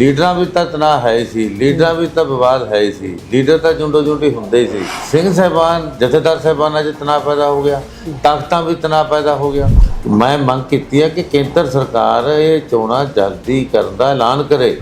ਲੀਡਰਾਂ ਵਿੱਚ ਤਾਂ ਤਣਾਅ ਹੈ ਹੀ ਸੀ, ਲੀਡਰਾਂ ਵਿੱਚ ਤਾਂ ਵਿਵਾਦ ਹੈ ਹੀ ਸੀ। ਲੀਡਰ ਤਾਂ ਜੁੰਡੋ ਜੁੰਡੀ ਹੁੰਦੇ ਹੀ ਸੀ। ਸਿੰਘ ਸਾਹਿਬਾਨ, ਜਥੇਦਾਰ ਸਾਹਿਬਾਨਾਂ 'ਚ ਤਣਾਅ ਪੈਦਾ ਹੋ ਗਿਆ, ਤਾਕਤਾਂ ਵਿੱਚ ਤਣਾਅ ਪੈਦਾ ਹੋ ਗਿਆ। ਮੈਂ ਮੰਗ ਕੀਤੀ ਹੈ ਕਿ ਕੇਂਦਰ ਸਰਕਾਰ ਇਹ ਚੋਣਾਂ ਜਲਦੀ ਕਰਨ ਦਾ ਐਲਾਨ ਕਰੇ।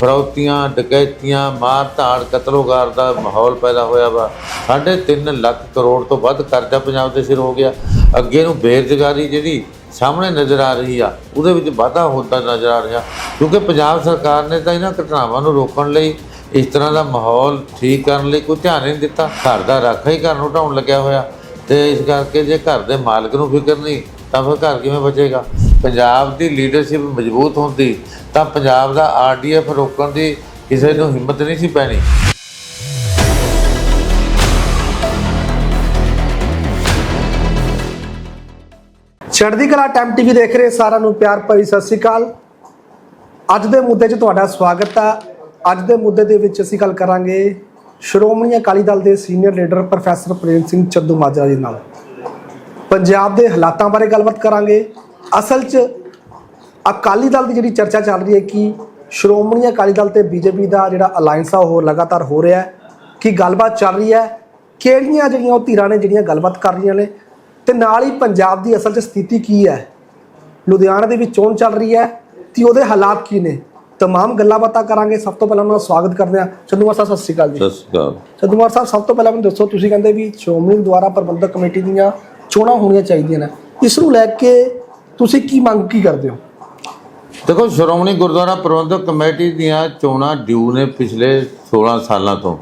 ਫਰੌਤੀਆਂ, ਡਕੈਤੀਆਂ, ਮਾਰ ਧਾੜ ਕਤਲੋਗਾਰ ਦਾ ਮਾਹੌਲ ਪੈਦਾ ਹੋਇਆ ਵਾ। ਸਾਢੇ ਤਿੰਨ ਲੱਖ ਕਰੋੜ ਤੋਂ ਵੱਧ ਕਰਜ਼ਾ ਪੰਜਾਬ ਦੇ ਸਿਰ ਹੋ ਗਿਆ। ਅੱਗੇ ਨੂੰ ਬੇਰੁਜ਼ਗਾਰੀ ਜਿਹੜੀ ਸਾਹਮਣੇ ਨਜ਼ਰ ਆ ਰਹੀ ਆ, ਉਹਦੇ ਵਿੱਚ ਵਾਧਾ ਹੁੰਦਾ ਨਜ਼ਰ ਆ ਰਿਹਾ। ਕਿਉਂਕਿ ਪੰਜਾਬ ਸਰਕਾਰ ਨੇ ਤਾਂ ਇਹਨਾਂ ਘਟਨਾਵਾਂ ਨੂੰ ਰੋਕਣ ਲਈ ਇਸ ਤਰ੍ਹਾਂ ਦਾ ਮਾਹੌਲ ਠੀਕ ਕਰਨ ਲਈ ਕੋਈ ਧਿਆਨ ਹੀ ਨਹੀਂ ਦਿੱਤਾ। ਘਰ ਦਾ ਰਾਖਾ ਹੀ ਘਰ ਨੂੰ ਢਾਉਣ ਲੱਗਿਆ ਹੋਇਆ। ਤੇ ਇਸ ਕਰਕੇ ਜੇ ਘਰ ਦੇ ਮਾਲਕ ਨੂੰ ਫਿਕਰ ਨਹੀਂ, ਤਾਂ ਫਿਰ ਘਰ ਕਿਵੇਂ ਬਚੇਗਾ? ਪੰਜਾਬ ਦੀ ਲੀਡਰਸ਼ਿਪ ਮਜ਼ਬੂਤ ਹੁੰਦੀ, ਤਾਂ ਪੰਜਾਬ ਦਾ ਆਰਡੀਐਫ ਰੋਕਣ ਦੀ ਕਿਸੇ ਨੂੰ ਹਿੰਮਤ ਨਹੀਂ ਸੀ ਪੈਣੀ। ਚੜ੍ਹਦੀ ਕਲਾ ਟਾਈਮ ਟੀਵੀ ਦੇਖ ਰਹੇ ਸਾਰਿਆਂ ਨੂੰ ਪਿਆਰ ਭਰੀ ਸਤਿ ਸ੍ਰੀ ਅਕਾਲ। ਅੱਜ ਦੇ ਮੁੱਦੇ 'ਚ ਤੁਹਾਡਾ ਸਵਾਗਤ ਹੈ ਅੱਜ ਦੇ ਮੁੱਦੇ ਦੇ ਵਿੱਚ ਅਸੀਂ ਗੱਲ ਕਰਾਂਗੇ ਸ਼੍ਰੋਮਣੀ ਅਕਾਲੀ ਦਲ ਦੇ senior leader professor Prem Singh Chandu Majra ji ਨਾਲ। ਪੰਜਾਬ ਦੇ ਹਾਲਾਤਾਂ ਬਾਰੇ ਗੱਲਬਾਤ ਕਰਾਂਗੇ। ਅਸਲ 'ਚ ਅਕਾਲੀ ਦਲ ਦੀ ਜਿਹੜੀ ਚਰਚਾ ਚੱਲ ਰਹੀ ਹੈ ਕਿ ਸ਼੍ਰੋਮਣੀ ਅਕਾਲੀ ਦਲ ਤੇ ਬੀਜੇਪੀ ਦਾ ਜਿਹੜਾ ਅਲਾਈਅੰਸ ਆ, ਉਹ ਲਗਾਤਾਰ ਹੋ ਰਿਹਾ ਹੈ। ਕਿ ਗੱਲਬਾਤ ਚੱਲ ਰਹੀ ਹੈ? ਕਿਹੜੀਆਂ ਜਿਹੜੀਆਂ ਉਹ ਧਿਰਾਂ ਨੇ ਜਿਹੜੀਆਂ ਗੱਲਬਾਤ ਕਰ ਰਹੀਆਂ ਨੇ? ਤੇ ਨਾਲ ਹੀ ਪੰਜਾਬ ਦੀ ਅਸਲ 'ਚ ਸਥਿਤੀ ਕੀ ਹੈ? ਲੁਧਿਆਣਾ ਦੇ ਵਿੱਚ ਚੋਣ ਚੱਲ ਰਹੀ ਹੈ ਤੇ ਉਹਦੇ ਹਾਲਾਤ ਕੀ ਨੇ? ਤਮਾਮ ਗੱਲਾਂ ਬਾਤਾਂ ਕਰਾਂਗੇ। ਸਭ ਤੋਂ ਪਹਿਲਾਂ ਉਹਨਾਂ ਦਾ ਸਵਾਗਤ ਕਰਦੇ ਹਾਂ। ਚੰਦੂਮਾਰ ਸਾਹਿਬ ਸਤਿ ਸ਼੍ਰੀ ਅਕਾਲ ਜੀ। ਸਤਿ ਸ਼੍ਰੀ ਅਕਾਲ। ਚੰਦੂਮਾਰ ਸਾਹਿਬ ਸਭ ਤੋਂ ਪਹਿਲਾਂ ਮੈਨੂੰ ਦੱਸੋ ਤੁਸੀਂ ਕਹਿੰਦੇ ਵੀ ਸ਼੍ਰੋਮਣੀ ਦੁਆਰਾ ਪ੍ਰਬੰਧਕ ਕਮੇਟੀ ਦੀਆਂ ਚੋਣਾਂ ਹੋਣੀਆਂ ਚਾਹੀਦੀਆਂ ਨੇ। ਇਸ ਨੂੰ ਲੈ ਕੇ ਤੁਸੀਂ ਕੀ ਮੰਗ ਕੀ ਕਰਦੇ ਹੋ? ਦੇਖੋ ਸ਼੍ਰੋਮਣੀ ਗੁਰਦੁਆਰਾ ਪ੍ਰਬੰਧਕ ਕਮੇਟੀ ਦੀਆਂ ਚੋਣਾਂ ਡਿਊ ਨੇ ਪਿਛਲੇ 16 ਸਾਲਾਂ ਤੋਂ।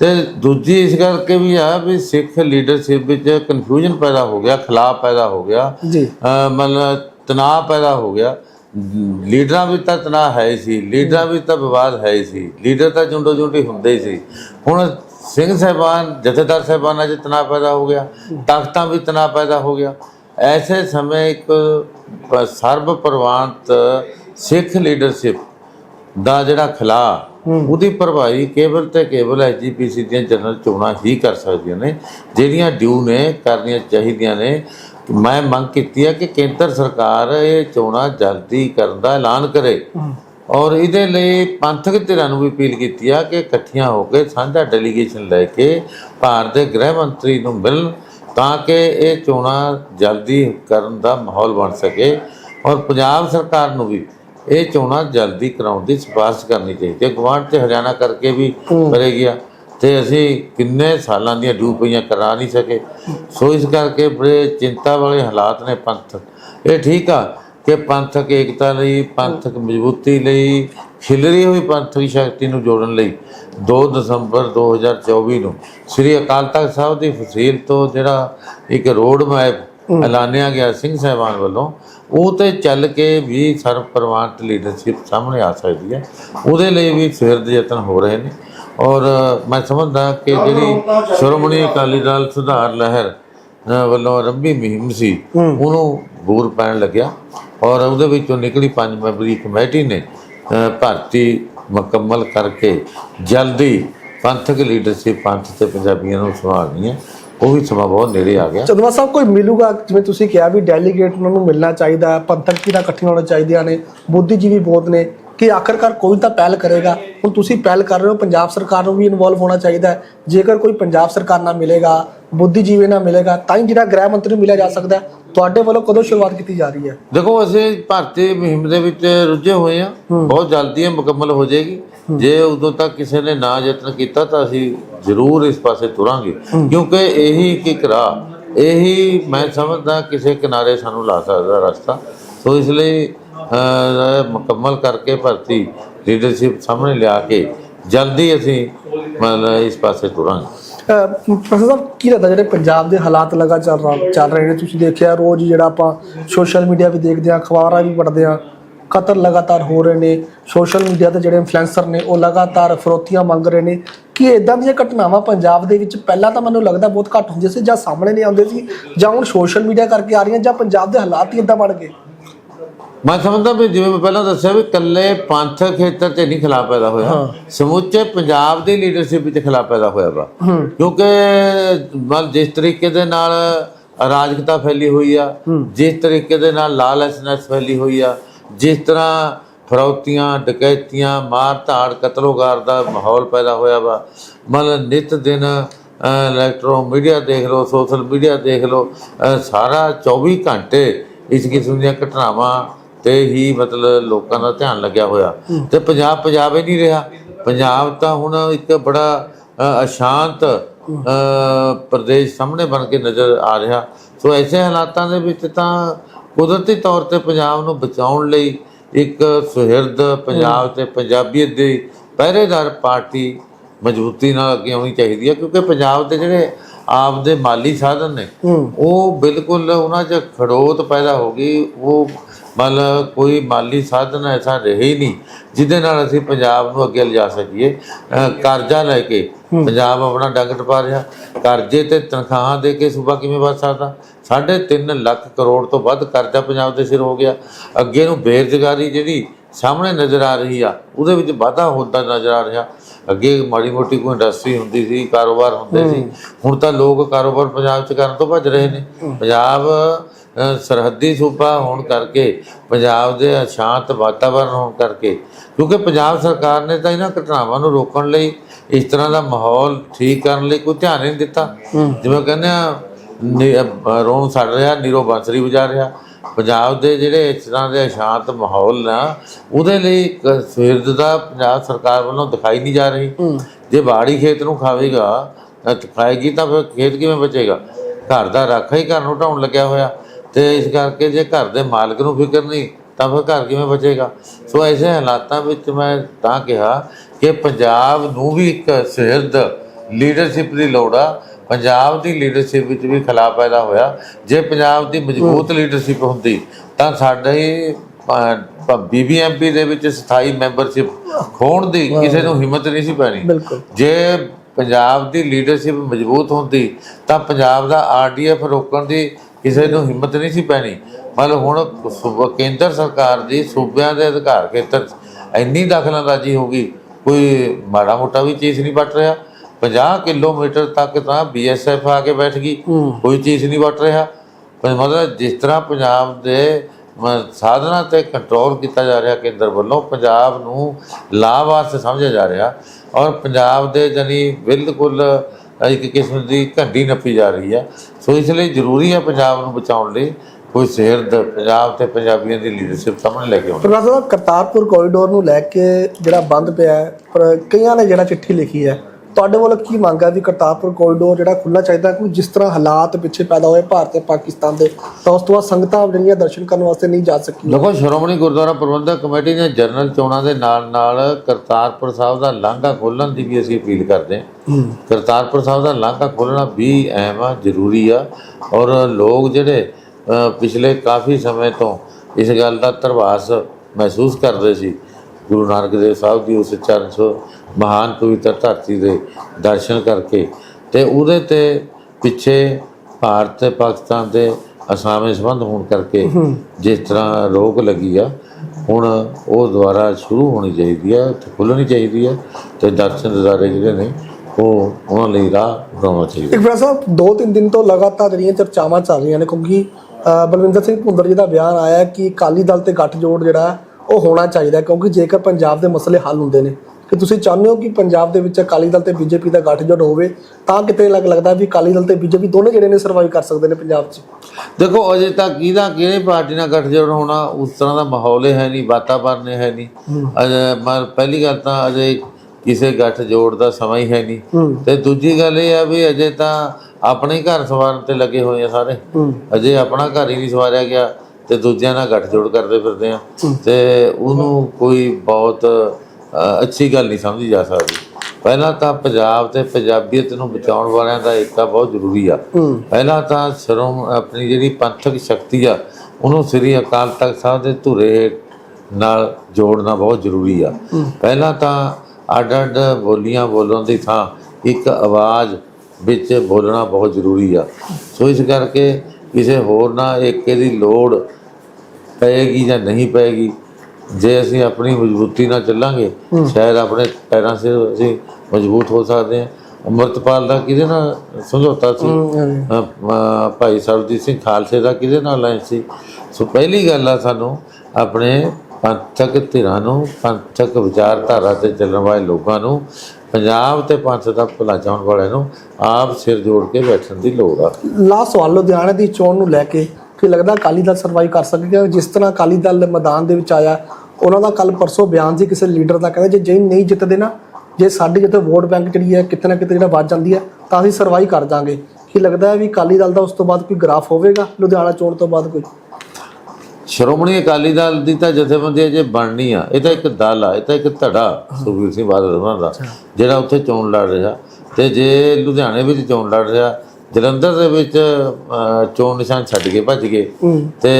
ਤੇ ਦੂਜੀ ਇਸ ਕਰਕੇ ਵੀ ਆ ਵੀ ਸਿੱਖ ਲੀਡਰਸ਼ਿਪ ਵਿੱਚ ਕਨਫਿਊਜ਼ਨ ਪੈਦਾ ਹੋ ਗਿਆ ਖਿਲਾਫ ਪੈਦਾ ਹੋ ਗਿਆ ਜੀ। ਮਤਲਬ ਤਣਾਅ ਪੈਦਾ ਹੋ ਗਿਆ। ਲੀਡਰਾਂ ਵਿੱਚ ਤਾਂ ਤਣਾਅ ਹੈ ਸੀ ਲੀਡਰਾਂ ਵਿੱਚ ਤਾਂ ਵਿਵਾਦ ਹੈ ਸੀ ਲੀਡਰ ਤਾਂ ਜੁੰਡੋ ਜੁੰਡੀ ਹੁੰਦੇ ਹੀ ਸੀ। ਹੁਣ ਸਿੰਘ ਸਾਹਿਬਾਨ ਜਥੇਦਾਰ ਸਾਹਿਬਾਨਾਂ 'ਚ ਤਣਾਅ ਪੈਦਾ ਹੋ ਗਿਆ ਤਾਕਤਾਂ ਵਿੱਚ ਤਣਾਅ ਪੈਦਾ ਹੋ ਗਿਆ। ਐਸੇ ਸਮੇਂ ਇੱਕ ਸਰਬ ਪ੍ਰਵਾਨਤ ਸਿੱਖ ਲੀਡਰਸ਼ਿਪ ਦਾ ਜਿਹੜਾ ਖਲਾ ਉਹਦੀ ਭਰਵਾਈ ਕੇਵਲ ਤੇ ਕੇਵਲ ਐਜੀਪੀਸੀ ਦੀਆਂ ਜਨਰਲ ਚੋਣਾਂ ਹੀ ਕਰ ਸਕਦੀਆਂ ਨੇ ਜਿਹੜੀਆਂ ਡਿਊ ਨੇ ਕਰਨੀਆਂ ਚਾਹੀਦੀਆਂ ਨੇ। ਮੈਂ ਮੰਗ ਕੀਤੀ ਹੈ ਕਿ ਕੇਂਦਰ ਸਰਕਾਰ ਇਹ ਚੋਣਾਂ ਜਲਦੀ ਕਰਨ ਦਾ ਐਲਾਨ ਕਰੇ। ਔਰ ਇਹਦੇ ਲਈ ਪੰਥਕ ਧਿਰਾਂ ਨੂੰ ਵੀ ਅਪੀਲ ਕੀਤੀ ਆ ਕਿ ਇਕੱਠੀਆਂ ਹੋ ਕੇ ਸਾਂਝਾ ਡੈਲੀਗੇਸ਼ਨ ਲੈ ਕੇ ਭਾਰਤ ਦੇ ਗ੍ਰਹਿ ਮੰਤਰੀ ਨੂੰ ਮਿਲਣ ਤਾਂ ਕਿ ਇਹ ਚੋਣਾਂ ਜਲਦੀ ਕਰਨ ਦਾ ਮਾਹੌਲ ਬਣ ਸਕੇ। ਔਰ ਪੰਜਾਬ ਸਰਕਾਰ ਨੂੰ ਵੀ ਇਹ ਚੋਣਾਂ ਜਲਦੀ ਕਰਾਉਣ ਦੀ ਸਿਫਾਰਿਸ਼ ਕਰਨੀ ਚਾਹੀਦੀ ਹੈ। ਗਵਾਂਢ ਤੇ ਹਰਿਆਣਾ ਕਰਕੇ ਵੀ ਕਰੇ ਗਿਆ ਤੇ ਅਸੀਂ ਕਿੰਨੇ ਸਾਲਾਂ ਦੀਆਂ ਡਿਊ ਪਈਆਂ ਕਰਾ ਨਹੀਂ ਸਕੇ। ਸੋ ਇਸ ਕਰਕੇ ਬੜੇ ਚਿੰਤਾ ਵਾਲੇ ਹਾਲਾਤ ਨੇ ਪੰਥ। ਇਹ ਠੀਕ ਆ ਕਿ ਪੰਥਕ ਏਕਤਾ ਲਈ ਪੰਥਕ ਮਜ਼ਬੂਤੀ ਲਈ ਖਿਲਰੀ ਹੋਈ ਪੰਥਕ ਸ਼ਕਤੀ ਨੂੰ ਜੋੜਨ ਲਈ 2 ਦਸੰਬਰ 2024 ਨੂੰ ਸ੍ਰੀ ਅਕਾਲ ਤਖਤ ਸਾਹਿਬ ਦੀ ਫਸੀਲ ਤੋਂ ਜਿਹੜਾ ਇੱਕ ਰੋਡ ਮੈਪ ਐਲਾਨਿਆ ਗਿਆ ਸਿੰਘ ਸਾਹਿਬਾਨ ਵੱਲੋਂ। ਉਹ ਤੇ ਚੱਲ ਕੇ ਵੀ ਸਰਵ ਪ੍ਰਵਾਨਤ ਲੀਡਰਸ਼ਿਪ ਸਾਹਮਣੇ ਆ ਸਕਦੀ ਹੈ। ਉਹਦੇ ਲਈ ਵੀ ਫਿਰ ਦੇ ਯਤਨ ਹੋ ਰਹੇ ਨੇ। ਔਰ ਮੈਂ ਸਮਝਦਾ ਕਿ ਜਿਹੜੀ ਸ਼੍ਰੋਮਣੀ ਅਕਾਲੀ ਦਲ ਸੁਧਾਰ ਲਹਿਰ ਵੱਲੋਂ ਰੰਭੀ ਮੁਹਿੰਮ ਸੀ ਉਹਨੂੰ ਬੂਰ ਪੈਣ ਲੱਗਿਆ। ਔਰ ਉਹਦੇ ਵਿੱਚੋਂ ਨਿਕਲੀ ਪੰਜ ਮੈਂਬਰੀ ਕਮੇਟੀ ਨੇ ਭਰਤੀ ਮੁਕੰਮਲ ਕਰਕੇ ਜਲਦੀ ਪੰਥਕ ਲੀਡਰਸ਼ਿਪ ਪੰਥ ਤੇ ਪੰਜਾਬੀਆਂ ਨੂੰ ਸੰਭਾਲਣੀ ਹੈ। ਉਹ ਵੀ ਸਮਾਂ ਬਹੁਤ ਨੇੜੇ ਆ ਗਿਆ। ਚੰਦੂਮਾਰ ਸਾਹਿਬ ਕੋਈ ਮਿਲੂਗਾ? ਜਿਵੇਂ ਤੁਸੀਂ ਕਿਹਾ ਵੀ ਡੈਲੀਗੇਟ ਨੂੰ ਮਿਲਣਾ ਚਾਹੀਦਾ ਪੰਥਕ ਧਿਰਾਂ ਇਕੱਠੀਆਂ ਹੋਣਾ ਚਾਹੀਦੀਆਂ ਨੇ ਬੁੱਧੀਜੀਵੀ ਬਹੁਤ ਨੇ। ਕਿ ਆਖਰਕਾਰ ਕੋਈ ਤਾਂ ਪਹਿਲ ਕਰੇਗਾ? ਹੁਣ ਤੁਸੀਂ ਪਹਿਲ ਕਰ ਰਹੇ ਹੋ ਪੰਜਾਬ ਸਰਕਾਰ ਨੂੰ ਵੀ ਇਨਵੋਲਵ ਹੋਣਾ ਚਾਹੀਦਾ ਹੈ। ਜੇਕਰ ਕੋਈ ਪੰਜਾਬ ਸਰਕਾਰ ਨਾਲ ਮਿਲੇਗਾ ਬੁੱਧੀਜੀਵੀ ਨਾਲ ਮਿਲੇਗਾ ਤਾਂ ਹੀ ਜਿਹੜਾ ਗ੍ਰਹਿ ਮੰਤਰੀ ਨੂੰ ਮਿਲਿਆ ਜਾ ਸਕਦਾ। ਤੁਹਾਡੇ ਵੱਲੋਂ ਕਦੋਂ ਸ਼ੁਰੂਆਤ ਕੀਤੀ ਜਾ ਰਹੀ ਹੈ? ਦੇਖੋ ਅਸੀਂ ਭਾਰਤੀ ਮੁਹਿੰਮ ਦੇ ਵਿੱਚ ਰੁੱਝੇ ਹੋਏ ਆ ਬਹੁਤ ਜਲਦੀ ਇਹ ਮੁਕੰਮਲ ਹੋ ਜਾਏਗੀ। ਜੇ ਉਦੋਂ ਤੱਕ ਕਿਸੇ ਨੇ ਨਾ ਯਤਨ ਕੀਤਾ ਤਾਂ ਅਸੀਂ ਜ਼ਰੂਰ ਇਸ ਪਾਸੇ ਤੁਰਾਂਗੇ। ਕਿਉਂਕਿ ਇਹੀ ਇੱਕ ਇੱਕ ਰਾਹ ਇਹੀ ਮੈਂ ਸਮਝਦਾ ਕਿਸੇ ਕਿਨਾਰੇ ਸਾਨੂੰ ਲਾ ਸਕਦਾ ਰਸਤਾ। ਸੋ ਇਸ ਲਈ ਮੁਕੰਮਲ ਕਰਕੇ ਭਰਤੀ ਲੀਡਰਸ਼ਿਪ ਸਾਹਮਣੇ ਲਿਆ ਕੇ ਜਲਦੀ ਅਸੀਂ ਮਤਲਬ ਇਸ ਪਾਸੇ ਤੁਰਾਂਗੇ। ਪ੍ਰੋਫੈਸਰ ਸਾਹਿਬ ਕੀ ਲੱਗਦਾ ਜਿਹੜੇ ਪੰਜਾਬ ਦੇ ਹਾਲਾਤ ਲਗਾ ਚੱਲ ਰਹੇ ਨੇ? ਤੁਸੀਂ ਦੇਖਿਆ ਰੋਜ਼ ਜਿਹੜਾ ਆਪਾਂ ਸੋਸ਼ਲ ਮੀਡੀਆ ਵੀ ਦੇਖਦੇ ਹਾਂ ਅਖਬਾਰਾਂ ਵੀ ਪੜ੍ਹਦੇ ਹਾਂ। ਕਤਲ ਲਗਾਤਾਰ ਹੋ ਰਹੇ ਨੇ ਸੋਸ਼ਲ ਮੀਡੀਆ ਤੇ ਜਿਹੜੇ ਇਨਫਲੂਐਂਸਰ ਨੇ ਉਹ ਲਗਾਤਾਰ ਫਰੋਤੀਆਂ ਮੰਗ ਰਹੇ ਨੇ ਕਿ ਇਦਾਂ ਦੀਆਂ ਘਟਨਾਵਾਂ ਪੰਜਾਬ ਦੇ ਵਿੱਚ ਪਹਿਲਾਂ ਤਾਂ ਮੈਨੂੰ ਲੱਗਦਾ ਬਹੁਤ ਘੱਟ ਹੁੰਦੀਆਂ ਸੀ ਜਾਂ ਸਾਹਮਣੇ ਨਹੀਂ ਆਉਂਦੇ ਸੀ ਜਾਂ ਹੁਣ ਸੋਸ਼ਲ ਮੀਡੀਆ ਕਰਕੇ ਆ ਰਹੀਆਂ ਜਾਂ ਪੰਜਾਬ ਦੇ ਹਾਲਾਤ ਹੀ ਇਦਾਂ ਬਣ ਗਏ। ਮੈਂ ਸਮਝਦਾ ਵੀ ਜਿਵੇਂ ਮੈਂ ਪਹਿਲਾਂ ਦੱਸਿਆ ਵੀ ਇਕੱਲੇ ਪੰਥਕ ਖੇਤਰ 'ਚ ਨਹੀਂ ਖਿਲਾਫ ਪੈਦਾ ਹੋਇਆ ਸਮੁੱਚੇ ਪੰਜਾਬ ਦੀ ਲੀਡਰਸ਼ਿਪ ਵਿੱਚ ਖਿਲਾਫ ਪੈਦਾ ਹੋਇਆ ਵਾ। ਕਿਉਂਕਿ ਮਤਲਬ ਜਿਸ ਤਰੀਕੇ ਦੇ ਨਾਲ ਅਰਾਜਕਤਾ ਫੈਲੀ ਹੋਈ ਆ ਜਿਸ ਤਰੀਕੇ ਦੇ ਨਾਲ ਲਾਲਚਨੈਸ ਫੈਲੀ ਹੋਈ ਆ ਜਿਸ ਤਰ੍ਹਾਂ ਫਰੌਤੀਆਂ ਡਕੈਤੀਆਂ ਮਾਰ ਧਾੜ ਕਤਲੋਗਾਰ ਦਾ ਮਾਹੌਲ ਪੈਦਾ ਹੋਇਆ ਵਾ। ਮਤਲਬ ਨਿਤ ਦਿਨ ਇਲੈਕਟ੍ਰੋ ਮੀਡੀਆ ਦੇਖ ਲਓ ਸੋਸ਼ਲ ਮੀਡੀਆ ਦੇਖ ਲਓ ਸਾਰਾ 24 ਘੰਟੇ ਇਸ ਕਿਸਮ ਦੀਆਂ ਘਟਨਾਵਾਂ ਤੇ ਹੀ ਮਤਲਬ ਲੋਕਾਂ ਦਾ ਧਿਆਨ ਲੱਗਿਆ ਹੋਇਆ। ਤੇ ਪੰਜਾਬ ਪੰਜਾਬ ਹੀ ਨਹੀਂ ਰਿਹਾ। ਪੰਜਾਬ ਤਾਂ ਹੁਣ ਇੱਕ ਬੜਾ ਅਸ਼ਾਂਤ ਪ੍ਰਦੇਸ਼ ਸਾਹਮਣੇ ਬਣ ਕੇ ਨਜ਼ਰ ਆ ਰਿਹਾ। ਸੋ ਐਸੇ ਹਾਲਾਤਾਂ ਦੇ ਵਿੱਚ ਤਾਂ ਕੁਦਰਤੀ ਤੌਰ ਤੇ ਪੰਜਾਬ ਨੂੰ ਬਚਾਉਣ ਲਈ ਇੱਕ ਸੁਹਿਰਦ ਪੰਜਾਬ ਤੇ ਪੰਜਾਬੀਅਤ ਦੀ ਪਹਿਰੇਦਾਰ ਪਾਰਟੀ ਮਜ਼ਬੂਤੀ ਨਾਲ ਅੱਗੇ ਆਉਣੀ ਚਾਹੀਦੀ ਹੈ ਕਿਉਂਕਿ ਪੰਜਾਬ ਦੇ ਜਿਹੜੇ ਆਪ ਦੇ ਮਾਲੀ ਸਾਧਨ ਨੇ ਉਹ ਬਿਲਕੁਲ ਉਹਨਾਂ 'ਚ ਖੜੋਤ ਪੈਦਾ ਹੋ ਗਈ ਉਹ ਮਤਲਬ ਕੋਈ ਮਾਲੀ ਸਾਧਨ ਐਸਾ ਰਹੇ ਹੀ ਨਹੀਂ ਜਿਹਦੇ ਨਾਲ ਅਸੀਂ ਪੰਜਾਬ ਨੂੰ ਅੱਗੇ ਲਿਜਾ ਸਕੀਏ। ਕਰਜ਼ਾ ਲੈ ਕੇ ਪੰਜਾਬ ਆਪਣਾ ਡੰਗ ਟਪਾ ਰਿਹਾ ਕਰਜ਼ੇ ਤੇ ਤਨਖਾਹਾਂ ਦੇ ਕੇ ਸੂਬਾ ਕਿਵੇਂ ਵੱਧ ਸਕਦਾ? ਸਾਢੇ ਤਿੰਨ ਲੱਖ ਕਰੋੜ ਤੋਂ ਵੱਧ ਕਰਜ਼ਾ ਪੰਜਾਬ ਦੇ ਸਿਰ ਹੋ ਗਿਆ। ਅੱਗੇ ਨੂੰ ਬੇਰੁਜ਼ਗਾਰੀ ਜਿਹੜੀ ਸਾਹਮਣੇ ਨਜ਼ਰ ਆ ਰਹੀ ਆ ਉਹਦੇ ਵਿੱਚ ਵਾਧਾ ਹੁੰਦਾ ਨਜ਼ਰ ਆ ਰਿਹਾ। ਅੱਗੇ ਮਾੜੀ ਮੋਟੀ ਕੋਈ ਇੰਡਸਟਰੀ ਹੁੰਦੀ ਸੀ ਕਾਰੋਬਾਰ ਹੁੰਦੇ ਸੀ। ਹੁਣ ਤਾਂ ਲੋਕ ਕਾਰੋਬਾਰ ਪੰਜਾਬ 'ਚ ਕਰਨ ਤੋਂ ਭੱਜ ਰਹੇ ਨੇ। ਪੰਜਾਬ ਸਰਹੱਦੀ ਸੂਬਾ ਹੋਣ ਕਰਕੇ ਪੰਜਾਬ ਦੇ ਅਸ਼ਾਂਤ ਵਾਤਾਵਰਣ ਹੋਣ ਕਰਕੇ ਕਿਉਂਕਿ ਪੰਜਾਬ ਸਰਕਾਰ ਨੇ ਤਾਂ ਇਹਨਾਂ ਘਟਨਾਵਾਂ ਨੂੰ ਰੋਕਣ ਲਈ ਇਸ ਤਰ੍ਹਾਂ ਦਾ ਮਾਹੌਲ ਠੀਕ ਕਰਨ ਲਈ ਕੋਈ ਧਿਆਨ ਨਹੀਂ ਦਿੱਤਾ। ਜਿਵੇਂ ਕਹਿੰਦੇ ਆ ਰੋਣ ਸੜ ਰਿਹਾ ਨੀਰੋ ਬਾਂਸਰੀ ਵਜਾ ਰਿਹਾ। ਪੰਜਾਬ ਦੇ ਜਿਹੜੇ ਇਸ ਤਰ੍ਹਾਂ ਦੇ ਅਸ਼ਾਂਤ ਮਾਹੌਲ ਨਾ ਉਹਦੇ ਲਈ ਸਵੇਰਦ ਦਾ ਪੰਜਾਬ ਸਰਕਾਰ ਵੱਲੋਂ ਦਿਖਾਈ ਨਹੀਂ ਜਾ ਰਹੀ। ਜੇ ਬਾੜੀ ਖੇਤ ਨੂੰ ਖਾਵੇਗਾ ਤਾਂ ਖਾਏਗੀ ਤਾਂ ਫਿਰ ਖੇਤ ਕਿਵੇਂ ਬਚੇਗਾ? ਘਰ ਦਾ ਰਾਖਾ ਹੀ ਘਰ ਨੂੰ ਢਾਉਣ ਲੱਗਿਆ ਹੋਇਆ। ਤੇ ਇਸ ਕਰਕੇ ਜੇ ਘਰ ਦੇ ਮਾਲਕ ਨੂੰ ਫਿਕਰ ਨਹੀਂ ਤਾਂ ਫਿਰ ਘਰ ਕਿਵੇਂ ਬਚੇਗਾ? ਸੋ ਐਸੇ ਹਾਲਾਤਾਂ ਵਿੱਚ ਮੈਂ ਤਾਂ ਕਿਹਾ ਕਿ ਪੰਜਾਬ ਨੂੰ ਵੀ ਇੱਕ ਸਿਰਦ ਲੀਡਰਸ਼ਿਪ ਦੀ ਲੋੜ ਆ। ਪੰਜਾਬ ਦੀ ਲੀਡਰਸ਼ਿਪ ਵਿੱਚ ਵੀ ਖਲਾ ਪੈਦਾ ਹੋਇਆ। ਜੇ ਪੰਜਾਬ ਦੀ ਮਜ਼ਬੂਤ ਲੀਡਰਸ਼ਿਪ ਹੁੰਦੀ ਤਾਂ ਸਾਡੇ ਬੀਬੀਐਮਪੀ ਦੇ ਵਿੱਚ ਸਥਾਈ ਮੈਂਬਰਸ਼ਿਪ ਖੋਣ ਦੀ ਕਿਸੇ ਨੂੰ ਹਿੰਮਤ ਨਹੀਂ ਸੀ ਪੈਣੀ। ਜੇ ਪੰਜਾਬ ਦੀ ਲੀਡਰਸ਼ਿਪ ਮਜ਼ਬੂਤ ਹੁੰਦੀ ਤਾਂ ਪੰਜਾਬ ਦਾ ਆਰਡੀਐਫ ਰੋਕਣ ਦੀ ਕਿਸੇ ਨੂੰ ਹਿੰਮਤ ਨਹੀਂ ਸੀ ਪੈਣੀ। ਮਤਲਬ ਹੁਣ ਕੇਂਦਰ ਸਰਕਾਰ ਦੀ ਸੂਬਿਆਂ ਦੇ ਅਧਿਕਾਰ ਖੇਤਰ ਇੰਨੀ ਦਖਲਅੰਦਾਜ਼ੀ ਹੋ ਗਈ ਕੋਈ ਮਾੜਾ ਮੋਟਾ ਵੀ ਚੀਜ਼ ਨਹੀਂ ਵੱਟ ਰਿਹਾ। 50 ਕਿਲੋਮੀਟਰ ਤੱਕ ਤਾਂ ਬੀਐਸਐਫ ਆ ਕੇ ਬੈਠ ਗਈ। ਕੋਈ ਚੀਜ਼ ਨਹੀਂ ਵੱਟ ਰਿਹਾ। ਪਰ ਮਤਲਬ ਜਿਸ ਤਰ੍ਹਾਂ ਪੰਜਾਬ ਦੇ ਸਾਧਨਾਂ ਤੇ ਕੰਟਰੋਲ ਕੀਤਾ ਜਾ ਰਿਹਾ ਕੇਂਦਰ ਵੱਲੋਂ ਪੰਜਾਬ ਨੂੰ ਲਾਭ ਵਾਸਤੇ ਸਮਝਿਆ ਜਾ ਰਿਹਾ। ਔਰ ਪੰਜਾਬ ਦੇ ਜਾਨੀ ਬਿਲਕੁਲ ਇੱਕ ਕਿਸਮ ਦੀ ਘੰਟੀ ਨੱਪੀ ਜਾ ਰਹੀ ਹੈ। ਸੋ ਇਸ ਲਈ ਜ਼ਰੂਰੀ ਹੈ ਪੰਜਾਬ ਨੂੰ ਬਚਾਉਣ ਲਈ ਕੋਈ ਸਿਰਦ ਪੰਜਾਬ ਤੇ ਪੰਜਾਬੀਆਂ ਦੀ ਲੀਡਰਸ਼ਿਪ ਸਾਹਮਣੇ ਲੈ ਕੇ ਆਉਣੀ। ਪ੍ਰੋਫੈਸਰ ਕਰਤਾਰਪੁਰ ਕੋਰੀਡੋਰ ਨੂੰ ਲੈ ਕੇ ਜਿਹੜਾ ਬੰਦ ਪਿਆ ਹੈ ਪਰ ਕਈਆਂ ਨੇ ਜਿਹੜਾ ਚਿੱਠੀ ਲਿਖੀ ਹੈ ਤੁਹਾਡੇ ਵੱਲੋਂ ਕੀ ਮੰਗ ਹੈ ਵੀ ਕਰਤਾਰਪੁਰ ਕੋਰੀਡੋਰ ਜਿਹੜਾ ਖੁੱਲਣਾ ਚਾਹੀਦਾ ਕਿਉਂਕਿ ਜਿਸ ਤਰ੍ਹਾਂ ਹਾਲਾਤ ਪਿੱਛੇ ਪੈਦਾ ਹੋਏ ਭਾਰਤ ਤੇ ਪਾਕਿਸਤਾਨ ਦੇ ਤਾਂ ਉਸ ਤੋਂ ਬਾਅਦ ਸੰਗਤਾਂ ਜਿਹੜੀਆਂ ਦਰਸ਼ਨ ਕਰਨ ਵਾਸਤੇ ਨਹੀਂ ਜਾ ਸਕੀਆਂ? ਦੇਖੋ ਸ਼੍ਰੋਮਣੀ ਗੁਰਦੁਆਰਾ ਪ੍ਰਬੰਧਕ ਕਮੇਟੀ ਨੇ ਜਨਰਲ ਚੋਣਾਂ ਦੇ ਨਾਲ ਨਾਲ ਕਰਤਾਰਪੁਰ ਸਾਹਿਬ ਦਾ ਲਾਂਘਾ ਖੋਲਣ ਦੀ ਵੀ ਅਸੀਂ ਅਪੀਲ ਕਰਦੇ ਹਾਂ। ਕਰਤਾਰਪੁਰ ਸਾਹਿਬ ਦਾ ਲਾਂਘਾ ਖੋਲਣਾ ਵੀ ਅਹਿਮ ਆ ਜ਼ਰੂਰੀ ਆ ਔਰ ਲੋਕ ਜਿਹੜੇ ਪਿਛਲੇ ਕਾਫੀ ਸਮੇਂ ਤੋਂ ਇਸ ਗੱਲ ਦਾ ਧਰਵਾਸ ਮਹਿਸੂਸ ਕਰਦੇ ਸੀ ਗੁਰੂ ਨਾਨਕ ਦੇਵ ਸਾਹਿਬ ਦੀ ਉਸ ਚਰਨ ਛੋਹ ਮਹਾਨ ਪਵਿੱਤਰ ਧਰਤੀ ਦੇ ਦਰਸ਼ਨ ਕਰਕੇ ਤੇ ਉਹਦੇ ਤੇ ਪਿੱਛੇ ਭਾਰਤ ਤੇ ਪਾਕਿਸਤਾਨ ਦੇ ਅਸਾਮੇ ਸੰਬੰਧ ਹੋਣ ਕਰਕੇ ਜਿਸ ਤਰ੍ਹਾਂ ਰੋਕ ਲੱਗੀ ਆ ਹੁਣ ਉਹ ਦੁਬਾਰਾ ਸ਼ੁਰੂ ਹੋਣੀ ਚਾਹੀਦੀ ਹੈ ਤੇ ਖੁੱਲ੍ਹਣੀ ਚਾਹੀਦੀ ਹੈ ਤੇ ਦਰਸ਼ਨ ਦਿਦਾਰੇ ਜਿਹੜੇ ਨੇ ਉਹ ਉਹਨਾਂ ਲਈ ਰਾਹ ਬਣਾਉਣਾ ਚਾਹੀਦਾ। ਇੱਕ ਪ੍ਰੋਫੈਸਰ ਸਾਹਿਬ ਦੋ ਤਿੰਨ ਦਿਨ ਤੋਂ ਲਗਾਤਾਰ ਜਿਹੜੀਆਂ ਚਰਚਾਵਾਂ ਚੱਲ ਰਹੀਆਂ ਨੇ ਕਿਉਂਕਿ ਬਲਵਿੰਦਰ ਸਿੰਘ ਭੁੰਦਰ ਜੀ ਦਾ ਬਿਆਨ ਆਇਆ ਕਿ ਅਕਾਲੀ ਦਲ ਤੇ ਗੱਠਜੋੜ ਜਿਹੜਾ ਉਹ ਹੋਣਾ ਚਾਹੀਦਾ ਕਿਉਂਕਿ ਜੇਕਰ ਪੰਜਾਬ ਦੇ ਮਸਲੇ ਹੱਲ ਹੁੰਦੇ ਨੇ ਕਿ ਤੁਸੀਂ ਚਾਹੁੰਦੇ ਹੋ ਕਿ ਪੰਜਾਬ ਦੇ ਵਿੱਚ ਅਕਾਲੀ ਦਲ ਤੇ ਬੀਜੇਪੀ ਦਾ ਗੱਠਜੋੜ ਹੋਵੇ ਤਾਂ ਕਿਤੇ ਲੱਗ ਲੱਗਦਾ ਵੀ ਅਕਾਲੀ ਦਲ ਤੇ ਬੀਜੇਪੀ ਦੋਨੇ ਜਿਹੜੇ ਨੇ ਸਰਵਾਈਵ ਕਰ ਸਕਦੇ ਨੇ ਪੰਜਾਬ 'ਚ। ਦੇਖੋ ਅਜੇ ਤੱਕ ਕਿਹਦਾ ਕਿਹੜੇ ਪਾਰਟੀ ਨਾਲ ਗੱਠਜੋੜ ਹੋਣਾ ਉਸ ਤਰ੍ਹਾਂ ਦਾ ਮਾਹੌਲ ਹੀ ਨਹੀਂ ਵਾਤਾਵਰਨ ਹੀ ਨਹੀਂ। ਅਜੇ ਮੈਂ ਪਹਿਲੀ ਗੱਲ ਤਾਂ ਅਜੇ ਕਿਸੇ ਗੱਠਜੋੜ ਦਾ ਸਮਾਂ ਹੀ ਹੈ ਨਹੀਂ। ਤੇ ਦੂਜੀ ਗੱਲ ਇਹ ਆ ਵੀ ਅਜੇ ਤਾਂ ਆਪਣੇ ਘਰ ਸਵਾਰਨ ਤੇ ਲੱਗੇ ਹੋਏ ਆ ਸਾਰੇ। ਅਜੇ ਆਪਣਾ ਘਰ ਹੀ ਨਹੀਂ ਸਵਾਰਿਆ ਗਿਆ। ਤੇ ਦੂਜਿਆਂ ਨਾਲ ਗੱਠਜੋੜ ਕਰਦੇ ਫਿਰਦੇ ਆ। ਤੇ ਉਹਨੂੰ ਕੋਈ ਬਹੁਤ ਅੱਛੀ ਗੱਲ ਨਹੀਂ ਸਮਝੀ ਜਾ ਸਕਦੀ। ਪਹਿਲਾਂ ਤਾਂ ਪੰਜਾਬ ਤੇ ਪੰਜਾਬੀਅਤ ਨੂੰ ਬਚਾਉਣ ਵਾਲਿਆਂ ਦਾ ਏਕਤਾ ਬਹੁਤ ਜ਼ਰੂਰੀ ਆ। ਪਹਿਲਾਂ ਤਾਂ ਸਰੋਂ ਆਪਣੀ ਜਿਹੜੀ ਪੰਥਕ ਸ਼ਕਤੀ ਆ ਉਹਨੂੰ ਸ੍ਰੀ ਅਕਾਲ ਤਖਤ ਸਾਹਿਬ ਦੇ ਧੁਰੇ ਨਾਲ ਜੋੜਨਾ ਬਹੁਤ ਜ਼ਰੂਰੀ ਆ। ਪਹਿਲਾਂ ਤਾਂ ਅੱਡ ਅੱਡ ਬੋਲੀਆਂ ਬੋਲਣ ਦੀ ਥਾਂ ਇੱਕ ਆਵਾਜ਼ ਵਿੱਚ ਬੋਲਣਾ ਬਹੁਤ ਜ਼ਰੂਰੀ ਆ। ਸੋ ਇਸ ਕਰਕੇ ਕਿਸੇ ਹੋਰ ਨਾਲ ਏਕੇ ਦੀ ਲੋੜ ਪਏਗੀ ਜਾਂ ਨਹੀਂ ਪਏਗੀ ਜੇ ਅਸੀਂ ਆਪਣੀ ਮਜ਼ਬੂਤੀ ਨਾਲ ਚੱਲਾਂਗੇ ਸ਼ਾਇਦ ਆਪਣੇ ਪੈਰਾਂ ਸਿਰ ਅਸੀਂ ਮਜ਼ਬੂਤ ਹੋ ਸਕਦੇ ਹਾਂ। ਅੰਮ੍ਰਿਤਪਾਲ ਦਾ ਕਿਹਦੇ ਨਾਲ ਸਮਝੌਤਾ ਸੀ? ਭਾਈ ਸਰਬਜੀਤ ਸਿੰਘ ਖਾਲਸੇ ਦਾ ਕਿਹਦੇ ਨਾਲ ਲਾਇਨ ਸੀ? ਸੋ ਪਹਿਲੀ ਗੱਲ ਆ ਸਾਨੂੰ ਆਪਣੇ ਪੰਥਕ ਧਿਰਾਂ ਨੂੰ ਪੰਥਕ ਵਿਚਾਰਧਾਰਾ ਤੇ ਚੱਲਣ ਵਾਲੇ ਲੋਕਾਂ ਨੂੰ ਪੰਜਾਬ ਤੇ ਪੰਥ ਦਾ ਭਲਾ ਚਾਹਣ ਵਾਲਿਆਂ ਨੂੰ ਆਪ ਸਿਰ ਜੋੜ ਕੇ ਬੈਠਣ ਦੀ ਲੋੜ ਆ। ਲਾਸਟ ਸਵਾਲ ਲੁਧਿਆਣਾ ਦੀ ਚੋਣ ਨੂੰ ਲੈ ਕੇ ਕੀ ਲੱਗਦਾ ਅਕਾਲੀ ਦਲ ਸਰਵਾਈਵ ਕਰ ਸਕੇਗਾ ਜਿਸ ਤਰ੍ਹਾਂ ਅਕਾਲੀ ਦਲ ਮੈਦਾਨ ਦੇ ਵਿੱਚ ਆਇਆ, ਉਹਨਾਂ ਦਾ ਕੱਲ ਪਰਸੋਂ ਬਿਆਨ ਸੀ, ਕਿਸੇ ਲੀਡਰ ਦਾ ਕਹਿੰਦੇ ਜੇ ਜੇ ਨਹੀਂ ਜਿੱਤਦੇ ਨਾ, ਜੇ ਸਾਡੀ ਜਿੱਥੇ ਵੋਟ ਬੈਂਕ ਜਿਹੜੀ ਹੈ, ਕਿਤੇ ਨਾ ਕਿਤੇ ਜਿਹੜਾ ਵੱਧ ਜਾਂਦੀ ਹੈ, ਤਾਂ ਅਸੀਂ ਸਰਵਾਈਵ ਕਰ ਜਾਾਂਗੇ। ਕੀ ਲੱਗਦਾ ਹੈ ਵੀ ਅਕਾਲੀ ਦਲ ਦਾ ਉਸ ਤੋਂ ਬਾਅਦ ਕੋਈ ਗ੍ਰਾਫ ਹੋਵੇਗਾ, ਲੁਧਿਆਣਾ ਚੋਣ ਤੋਂ ਬਾਅਦ ਕੋਈ? ਸ਼੍ਰੋਮਣੀ ਅਕਾਲੀ ਦਲ ਦੀ ਤਾਂ ਜਥੇਬੰਦੀ ਅਜੇ ਬਣਨੀ ਆ। ਇਹ ਤਾਂ ਇੱਕ ਦਲ ਆ, ਇਹ ਤਾਂ ਇੱਕ ਧੜਾ, ਸੁਖਬੀਰ ਸਿੰਘ ਬਾਦਲ ਉਹਨਾਂ ਦਾ, ਜਿਹੜਾ ਉੱਥੇ ਚੋਣ ਲੜ ਰਿਹਾ। ਤੇ ਜੇ ਲੁਧਿਆਣੇ ਵਿੱਚ ਚੋਣ ਲੜ ਰਿਹਾ ਜਲੰਧਰ ਦੇ ਵਿੱਚ ਚੋਣ ਨਿਸ਼ਾਨ ਛੱਡ ਕੇ ਭੱਜ ਗਏ। ਤੇ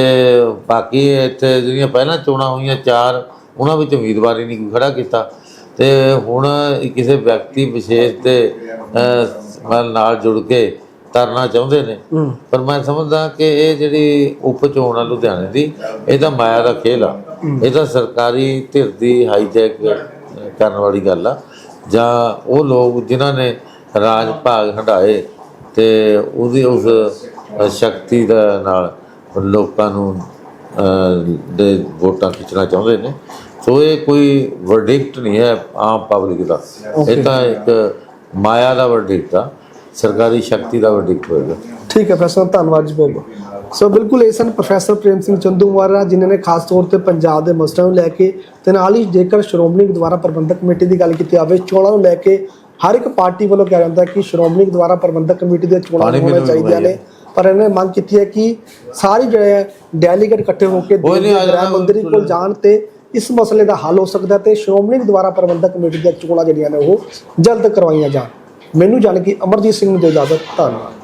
ਬਾਕੀ ਇੱਥੇ ਜਿਹੜੀਆਂ ਪਹਿਲਾਂ ਚੋਣਾਂ ਹੋਈਆਂ ਚਾਰ ਉਹਨਾਂ ਵਿੱਚ ਉਮੀਦਵਾਰ ਹੀ ਨਹੀਂ ਕੋਈ ਖੜਾ ਕੀਤਾ। ਤੇ ਹੁਣ ਕਿਸੇ ਵਿਅਕਤੀ ਵਿਸ਼ੇਸ਼ ਅਹ, ਨਾਲ- ਜੁੜ ਕੇ ਤਰਨਾ ਚਾਹੁੰਦੇ ਨੇ। ਪਰ ਮੈਂ ਸਮਝਦਾ ਕਿ ਇਹ ਜਿਹੜੀ ਉਪ ਚੋਣ ਆ ਲੁਧਿਆਣੇ ਦੀ ਇਹ ਤਾਂ ਮਾਇਆ ਦਾ ਖੇਲ ਆ। ਇਹ ਤਾਂ ਸਰਕਾਰੀ ਧਿਰ ਦੀ ਹਾਈਜੈਕ ਕਰਨ ਵਾਲੀ ਗੱਲ ਆ। ਜਾਂ ਉਹ ਲੋਕ ਜਿਨ੍ਹਾਂ ਨੇ ਰਾਜ ਭਾਗ ਹੰਡਾਏ ਤੇ ਉਹਦੀ ਉਸ ਸ਼ਕਤੀ ਦਾ ਨਾਲ ਲੋਕਾਂ ਨੂੰ ਦੇ ਵੋਟਾਂ ਖਿੱਚਣਾ ਚਾਹੁੰਦੇ ਨੇ। ਸੋ ਇਹ ਕੋਈ ਵਰਡਿਕਟ ਨਹੀਂ ਹੈ ਆਮ ਪਬਲਿਕ ਦਾ। ਇਹ ਤਾਂ ਇੱਕ ਮਾਇਆ ਦਾ ਵਰਡਿਕਟ ਆ ਸਰਕਾਰੀ ਸ਼ਕਤੀ ਦਾ ਵਰਡਿਕਟ ਹੋਏਗਾ। ਠੀਕ ਹੈ ਪ੍ਰੋਫੈਸਰ ਧੰਨਵਾਦ ਜੀ ਬਹੁਤ ਸੋ ਬਿਲਕੁਲ ਇਹ ਸਨ ਪ੍ਰੋਫੈਸਰ ਪ੍ਰੇਮ ਸਿੰਘ ਚੰਦੂਮਾਰਾ ਜਿਨ੍ਹਾਂ ਨੇ ਖਾਸ ਤੌਰ ਤੇ ਪੰਜਾਬ ਦੇ ਮਸਲਿਆਂ ਨੂੰ ਲੈ ਕੇ ਤੇ ਨਾਲ ਹੀ ਜੇਕਰ ਸ਼੍ਰੋਮਣੀ ਗੁਰਦੁਆਰਾ ਪ੍ਰਬੰਧਕ ਕਮੇਟੀ ਦੀ ਗੱਲ ਕੀਤੀ ਜਾਵੇ ਚੋਣਾਂ ਨੂੰ ਲੈ ਕੇ ਹਰ ਇੱਕ ਪਾਰਟੀ ਵੱਲੋਂ ਕਿਹਾ ਜਾਂਦਾ ਕਿ ਸ਼੍ਰੋਮਣੀ ਗੁਰਦੁਆਰਾ ਪ੍ਰਬੰਧਕ ਕਮੇਟੀ ਦੀਆਂ ਚੋਣਾਂ ਹੋਣੀਆਂ ਚਾਹੀਦੀਆਂ ਨੇ। ਪਰ ਇਹਨੇ ਮੰਗ ਕੀਤੀ ਹੈ ਕਿ ਸਾਰੀ ਜਿਹੜੇ ਡੈਲੀਗੇਟ ਇਕੱਠੇ ਹੋ ਕੇ ਗ੍ਰਹਿ ਮੰਤਰੀ ਕੋਲ ਜਾਣ ਤੇ ਇਸ ਮਸਲੇ ਦਾ ਹੱਲ ਹੋ ਸਕਦਾ ਤੇ ਸ਼੍ਰੋਮਣੀ ਗੁਰਦੁਆਰਾ ਪ੍ਰਬੰਧਕ ਕਮੇਟੀ ਦੀਆਂ ਚੋਣਾਂ ਜਿਹੜੀਆਂ ਨੇ ਉਹ ਜਲਦ ਕਰਵਾਈਆਂ ਜਾਣ। ਮੈਨੂੰ ਜਾਣ ਕੇ ਅਮਰਜੀਤ ਸਿੰਘ ਨੂੰ ਦੇ ਇਜਾਜ਼ਤ। ਧੰਨਵਾਦ।